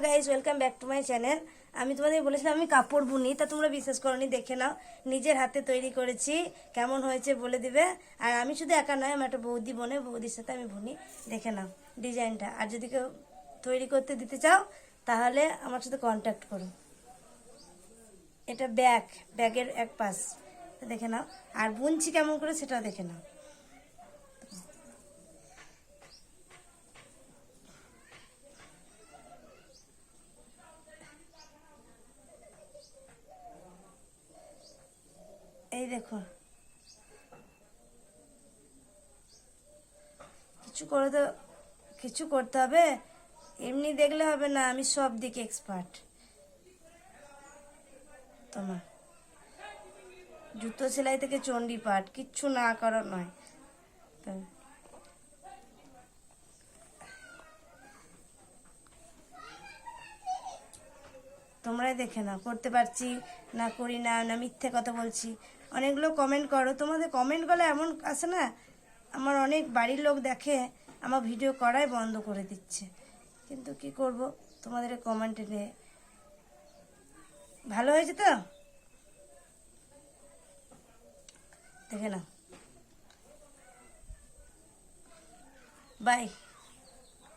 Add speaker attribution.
Speaker 1: Guys welcome back to my channel আমি তোমাদের বলেছিলাম আমি কাপড় বুনি, তা তোমরা বিশ্বাস করনি দেখে নাও। নিজের হাতে তৈরি করেছি, কেমন হয়েছে বলে দিবে। আর আমি শুধু একা নয়, আমার একটা বৌদি বোনে, বৌদির সাথে আমি বুনি। দেখে নাও ডিজাইনটা। আর যদি কেউ তৈরি করতে দিতে চাও, তাহলে আমার সাথে কন্ট্যাক্ট করো। এটা ব্যাগ, ব্যাগের এক পাশ। দেখে নাও। আর বুনছি কেমন করে, সেটাও দেখে নাও। দেখো। কিছু করে তো কিছু করতে হবে। এমনি দেখলে হবে না, আমি সব দিকে এক্সপার্ট তোমার। জুতো সেলাই থেকে চণ্ডী পাঠ, কিচ্ছু না করার নয়। তোমরাই দেখে নাও, করতে পারছি না, করি না না মিথ্যে কথা বলছি। অনেকগুলো কমেন্ট করো। তোমাদের কমেন্ট করলে এমন আসে না? আমার অনেক বাড়ির লোক দেখে আমার ভিডিও করাই বন্ধ করে দিচ্ছে। কিন্তু কি করব? তোমাদের কমেন্টে নিয়ে ভালো হয়েছে তো? দেখে নাও। বাই